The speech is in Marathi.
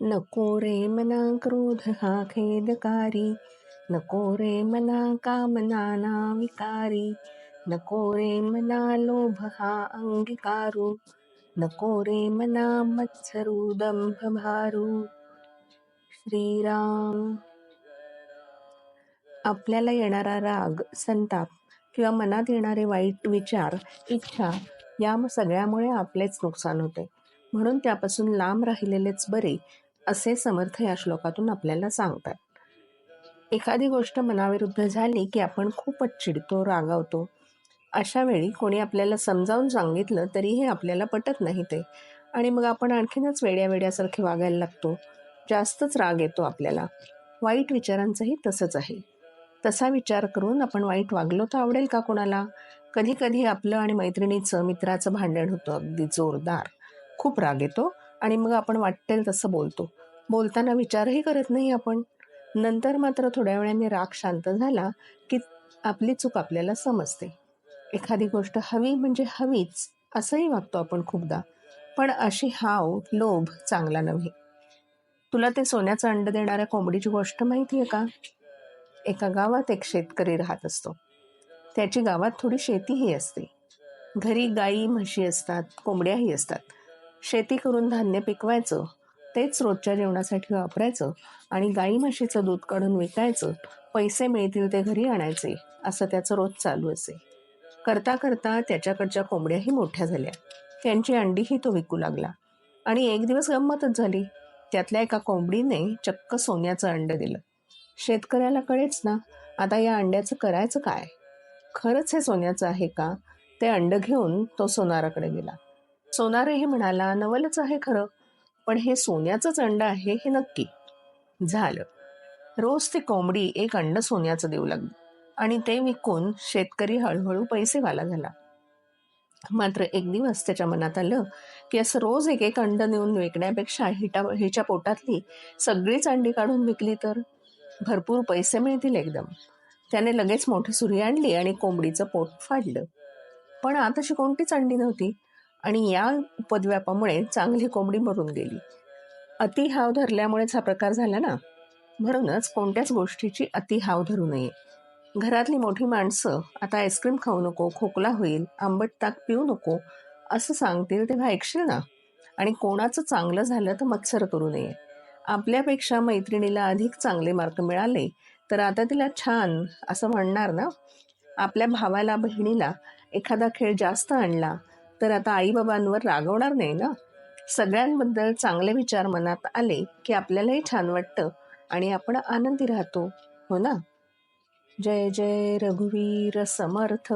नको रे मना क्रोध हा खेदकारी नको रे मना कामना ना विकारी नको रे मना लोभ हा अंगीकारू नको रे मना मत्सरू दंभ भारू. श्रीराम. आपल्याला येणारा राग संताप किंवा मनात येणारे वाईट विचार इच्छा या सगळ्यामुळे आपलेच नुकसान होते. म्हणून त्यापासून लांब राहिलेलेच बरे असे समर्थ या श्लोकातून आपल्याला सांगतात एखादी गोष्ट मनाविरुद्ध झाली की आपण खूपच चिडतो रागावतो. अशा वेळी कोणी आपल्याला समजावून सांगितलं तरीही आपल्याला पटत नाही ते. आणि मग आपण आणखीनच वेड्या वेड्यासारखे वागायला लागतो. जास्तच राग येतो आपल्याला. वाईट विचारांचंही तसंच आहे. तसा विचार करून आपण वाईट वागलो तर आवडेल का कोणाला? कधी कधी आपलं आणि मैत्रिणीचं मित्राचं भांडण होतं. अगदी जोरदार. खूप राग येतो आणि मग आपण वाटेल तसं बोलतो. बोलताना विचारही करत नाही आपण. नंतर मात्र थोड्या वेळाने राग शांत झाला की आपली चूक आपल्याला समजते. एखादी गोष्ट हवी म्हणजे हवीच असंही वागतो आपण खूपदा. पण अशी हाव लोभ चांगला नव्हे. तुला ते सोन्याचं अंड देणाऱ्या कोंबडीची गोष्ट माहिती आहे का? एका गावात एक शेतकरी राहत असतो. त्याची गावात थोडी शेतीही असते. घरी गाई म्हशी असतात कोंबड्याही असतात. शेती करून धान्य पिकवायचं तेच रोजच्या जेवणासाठी वापरायचं आणि गाई म्हशीचं दूध काढून विकायचं पैसे मिळतील ते घरी आणायचे असं त्याचं रोज चालू असे. करता करता त्याच्याकडच्या कोंबड्याही मोठ्या झाल्या. त्यांची अंडीही तो विकू लागला. आणि एक दिवस गंमतच झाली. त्यातल्या एका कोंबडीने चक्क सोन्याचं अंड दिलं. शेतकऱ्याला कळेच ना आता या अंड्याचं करायचं काय? खरंच हे सोन्याचं आहे का? ते अंड घेऊन तो सोनाराकडे गेला. सोनारही म्हणाला नवलच आहे खरं. पण हे सोन्याचंच अंड आहे हे नक्की. झालं. रोज ती कोंबडी एक अंड सोन्याचं देऊ लागली आणि ते विकून शेतकरी हळूहळू पैसेवाला झाला. मात्र एक दिवस त्याच्या मनात आलं की असं रोज एक एक अंड नेऊन विकण्यापेक्षा हिटा हिच्या पोटातली सगळीच अंडी काढून विकली तर? भरपूर पैसे मिळतील एकदम. त्याने लगेच मोठी सुरी आणली आणि कोंबडीचं पोट फाडलं. पण आत अशी कोणतीच अंडी नव्हती. आणि या पदव्यापामुळे चांगली कोंबडी मरून गेली. अति हाव धरल्यामुळेच हा प्रकार झाला ना? म्हणूनच कोणत्याच गोष्टीची अति हाव धरू नये. घरातली मोठी माणसं आता आईस्क्रीम खाऊ नको खोकला होईल आंबट ताक पिऊ नको असं सांगतील तेव्हा ऐकशील ना? आणि कोणाचं चांगलं झालं तर मत्सर करू नये. आपल्यापेक्षा मैत्रिणीला अधिक चांगले मार्क मिळाले तर आता तिला छान असं म्हणणार ना? आपल्या भावाला बहिणीला एखादा खेळ जास्त आणला तर आता आईबाबांवर रागवणार नाही ना? सगळ्यांबद्दल चांगले विचार मनात आले की आपल्यालाही छान वाटतं आणि आपण आनंदी राहतो. हो ना? जय जय रघुवीर समर्थ.